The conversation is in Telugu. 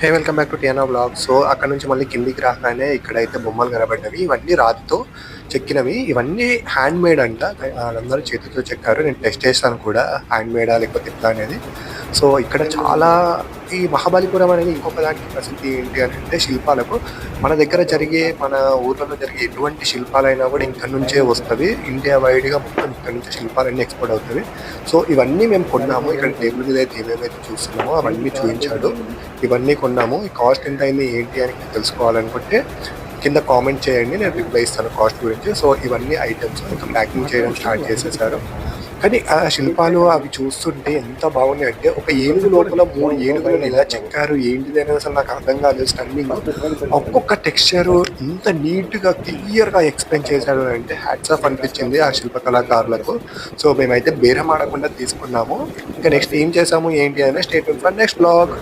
Hey welcome back to Tina blog so అక్కడ నుంచి మళ్ళీ కిందికి రాగానే ఇక్కడైతే బొమ్మలు కనబడ్డవి. ఇవన్నీ రాతితో చెక్కినవి. ఇవన్నీ హ్యాండ్ మేడ్ అంట వాళ్ళందరూ చేతితో చెక్కారు. నేను టెస్ట్ చేస్తాను కూడా. హ్యాండ్ మేడా లేకపోతే ఎట్లా అనేది. సో ఇక్కడ చాలా ఈ మహాబలిపురం అనేది ఇంకొక దానికి ప్రసిద్ధి ఏంటి అని అంటే శిల్పాలకు. మన దగ్గర జరిగే మన ఊర్లలో జరిగే ఎటువంటి శిల్పాలైనా కూడా ఇక్కడ నుంచే వస్తుంది ఇండియా వైడ్గా మొత్తం ఇక్కడ నుంచి శిల్పాలన్నీ ఎక్స్పోర్ట్ అవుతుంది సో ఇవన్నీ మేము కొన్నాము. ఇక్కడ టేబుల్ మీద అయితే ఏమేమైతే చూస్తున్నామో అవన్నీ చూపించాడు. ఇవన్నీ కొన్నాము. ఈ కాస్ట్ ఎంత అయింది ఏంటి అని తెలుసుకోవాలనుకుంటే కింద కామెంట్ చేయండి. నేను రిప్లై ఇస్తాను కాస్ట్ గురించి. సో ఇవన్నీ ఐటమ్స్ ఇంకా ప్యాకింగ్ చేయడం స్టార్ట్ చేసేసారు. కానీ ఆ శిల్పాలు అవి చూస్తుంటే ఎంత బాగున్నాయి అంటే ఒక ఏనుగు లోపల మూడు ఏనుగులను ఎలా చెక్కారు. ఏంటిది అనేది అసలు నాకు అర్థం కాలేదు. స్టన్నింగ్ ఒక్కొక్క టెక్స్చర్ ఇంత నీట్గా క్లియర్గా ఎక్స్ప్లెయిన్ చేశాడు అంటే హ్యాట్స్ ఆఫ్ అనిపించింది ఆ శిల్ప కళాకారులకు. సో మేమైతే బేరం ఆడకుండా తీసుకున్నాము. ఇంకా నెక్స్ట్ ఏం చేసాము ఏంటి అనేది స్టేట్ ఫర్ నెక్స్ట్ బ్లాగ్